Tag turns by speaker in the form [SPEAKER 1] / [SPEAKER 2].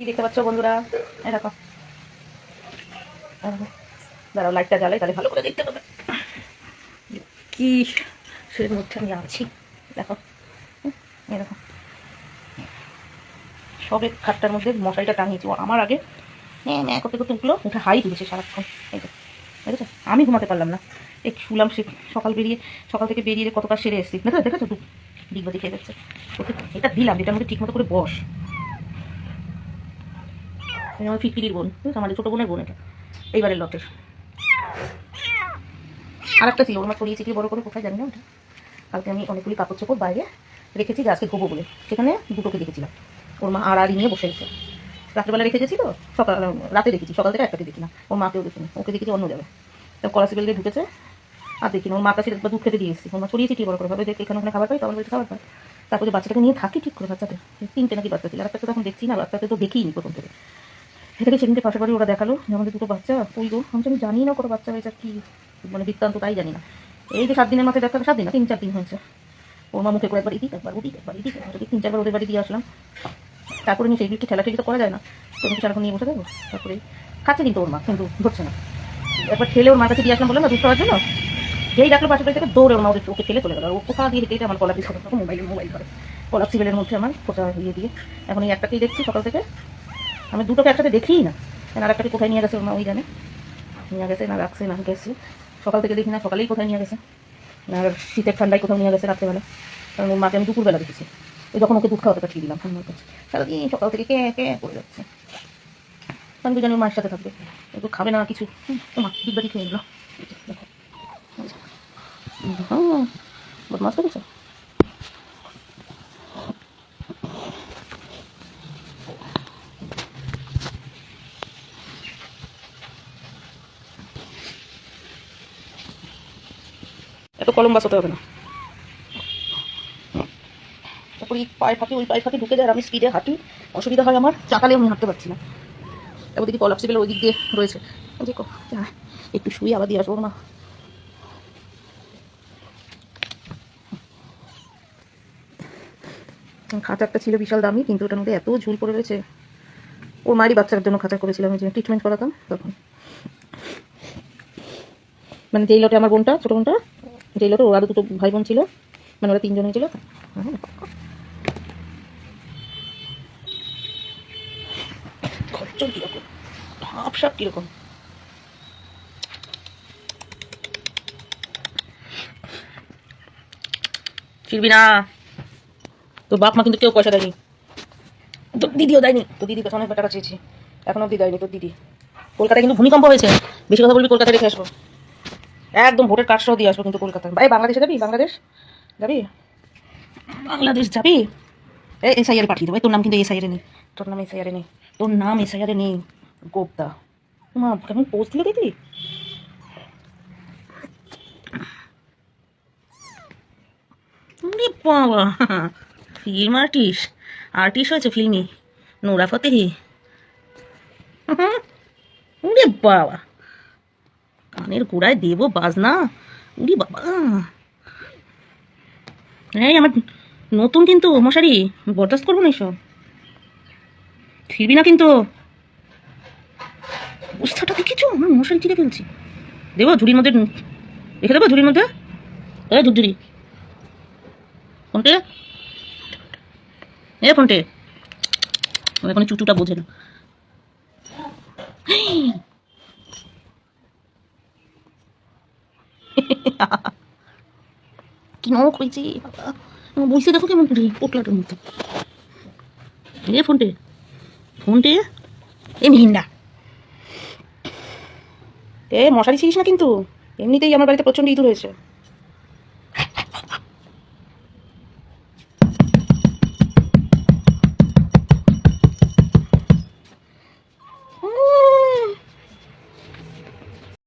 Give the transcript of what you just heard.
[SPEAKER 1] কি দেখতে পাচ্ছ বন্ধুরা? এই এই দাঁড়াও লাইটটা জ্বালাই, তাহলে ভালো করে দেখতে পাবে। কি সের মধ্যে আমি আছি। দেখো। এই দেখো। সবে খাটটার মধ্যে মশারিটা টাঙিয়েছি। আমার আগে হ্যাঁ ম্যাঁ করতে করতে উঠল, উঠে হাই তুলেছে সারাক্ষণ। এই তো দেখেছ? আমি ঘুমাতে পারলাম না। এক শুলাম সে সকাল বেরিয়ে, সকাল থেকে বেরিয়ে কত কাজ সেরে এসেছি। দেখো দেখেছ? তুই ডিগবাজি খেয়ে যাচ্ছে। এটা দিলাম, এটার মধ্যে ঠিক মতো করে বস। এই আমার ফিটকিরির বোন বুঝেছ আমাদের ছোটো বোনের বোন এটা। এইবারের লটের। আর একটা ছিল মা ছড়িয়েছি কি বড় করে কোথায় জানি না ওটা। কালকে আমি অনেকগুলি কাপড় চোপড় বাইরে রেখেছি আজকে ধোবো বলে। সেখানে দুটোকে দেখেছিলাম। ওর মা আড়াআড়ি নিয়ে বসে গেছে। রাত্রেবেলা রেখে গেছিল, সকাল রাতে দেখেছি, সকাল থেকে একটাকে দেখি না। ওর মাকেও দেখিনি, ওকে দেখেছি অন্য যাবে তো কলাসিবেল দিয়ে ঢুকেছে, আর দেখিনি। ওর মা কাছে একবার দুধ খেতে দিয়ে এসেছি। ওর মা ছড়িয়েছি ঠিক বড় করে ভাবে, দেখে, এখানে ওখানে খাবার পাই তখন বাড়িতে খাবার পাই। তারপরে বাচ্চাটাকে নিয়ে থাকি ঠিক করে বাচ্চাদের তিনটে নাকি বাচ্চা ছিল। আর একটা তো তখন দেখছি না বাচ্চাতে তো দেখিনি প্রথম থেকে। এটাকে সেদিনকে পাশে বাড়ি ওরা দেখাল যে আমাদের দুটো বাচ্চা ওই গো আমি আমি জানি না করে বাচ্চা হয়েছে কি মানে বৃত্তান্ত তাই জানি না। এই যে সাত দিনের মাথায় দেখাল সাত দিন না, তিন চার দিন হয়েছে। ওর মা মুখে করে একবার ইদিক একবার ওদিক একবার ইদিক একবার তিন চারবার ওদের বাড়ি দিয়ে আসলাম। তারপরে আমি সেইগুলো ঠেলা ঠেলি তো করা যায় না। তো আমি সারাক্ষণ নিয়ে বসে থাকব, তারপরে খাচ্ছে কিন্তু ওর মা, কিন্তু ধরছে না। একবার ঠেলে ওর মার কাছে দিয়ে আসলাম বললাম, না, দুধ খাওয়ার জন্য? যেই ডাকলো পাশে বাড়ি থেকে দৌড়ে ওর মা ওদের ওকে ফেলে চলে গেল। ও কোথা দিয়ে হেঁটে আমার কলা মোবাইল মোবাইল করে কলা সিভিলের মধ্যে আমার কোথা ইয়ে দিয়ে। এখন এই একটাকেই দেখছি সকাল থেকে। আমি দুটোকে একসাথে দেখিই না। কেন আর একটাকে কোথায় নিয়ে গেছে ওর মা ওই জানে? নিয়ে গেছে না রাখছে, না গেছে। সকাল থেকে দেখি না, সকালেই কোথায় নিয়ে গেছে। না শীতের ঠান্ডায় কোথাও নিয়ে গেছে রাত্রেবেলা। কারণ ওর মাকে আমি দুপুরবেলা দেখেছি। ওই যখন ওকে দুধ খাওয়াতে পাঠিয়ে দিলাম ঠান্ডার কাছে। সারাদিন সকাল থেকে কে কে করে যাচ্ছে। আমি তো জানি ওর মায়ের সাথে থাকবে। একটু খাবে না কিছু। মা ডিব্বাটি খেয়ে নিল। হুম বদমাস করেছ কলম বাঁচাতে হবে না। তারপরে এই পায়ে ফাঁকি ওই পায়ে ফাঁকি ঢুকে যায় আমি স্পিডে হাঁটি। অসুবিধা হয় আমার চাকালে আমি হাঁটতে পারছি না। তারপর দেখি কলাপসিবেল ওই দিক দিয়ে রয়েছে। যে ক- যা, একটু শুয়ে আবার দিয়ে আসব না। খাঁচা একটা ছিল বিশাল দামি কিন্তু ওটার মধ্যে এত ঝুল পড়ে রয়েছে। ওর মারি বাচ্চার জন্য খাঁচা করেছিলাম যে ট্রিটমেন্ট করাতাম তখন। মানে যেই লটে আমার বোনটা ছোটো বোনটা যেই তো, ওরা দুটো ভাই বোন ছিল। মানে ওরা তিনজন ছিল। খরচর কীরকম? ভাব সাপ ফিরবি না। তোর বাপ মা কিন্তু কেউ পয়সা দেয়নি। তোর দিদিও দেয়নি। তোর দিদির কাছে অনেক টাকা চেয়েছি। এখন অব্দি দেয়নি তোর দিদি। কলকাতায় কিন্তু ভূমিকম্প হয়েছে। বেশি কথা বলবি, কলকাতায় রেখে আসব। একদম ভোটের কার্ড সহ দিয়ে আসব কিন্তু কলকাতায়। ভাই, বাংলাদেশে যাবি? বাংলাদেশ? যাবি? বাংলাদেশ যাবি? এই এসআইআর পাঠিয়ে দেবো। তোর নাম কিন্তু এসআইআরে নেই। তোর নাম এসআইআরে নেই। তোর নাম এসআইআরে নেই। গোপদা। মা কেমন পোস্ট দিলে দিদি বাবা ফিল্ম আর্টিস্ট আর্টিস্ট হয়েছে ফিল্মি নোরা ফতেহি। বাবা। কানের গোড়ায় দেবো বাজনা? উরি বাবা। এই আমার নতুন কিন্তু মশারি, বরদাস্ত করব না এসব? ফিরবি না কিন্তু। অবস্থাটা দেখেছ? আমার মশারি চিড়ে ফেলছি। দেবো ঝুড়ির মধ্যে, রেখে দেবো ঝুড়ির মধ্যে? এ ঝুড়ি ফোনটে। এ ফোনটে। এখন চুচুটা বোঝে না। কি নখ হয়েছে বসে দেখো কেমন করে পোটলাটার মতো। এ ফোনটে। ফোনটে? এ মিহিন্ডা এ মশারি ছিলিস না কিন্তু? এমনিতেই আমার বাড়িতে প্রচণ্ড ইঁদুর হয়েছে।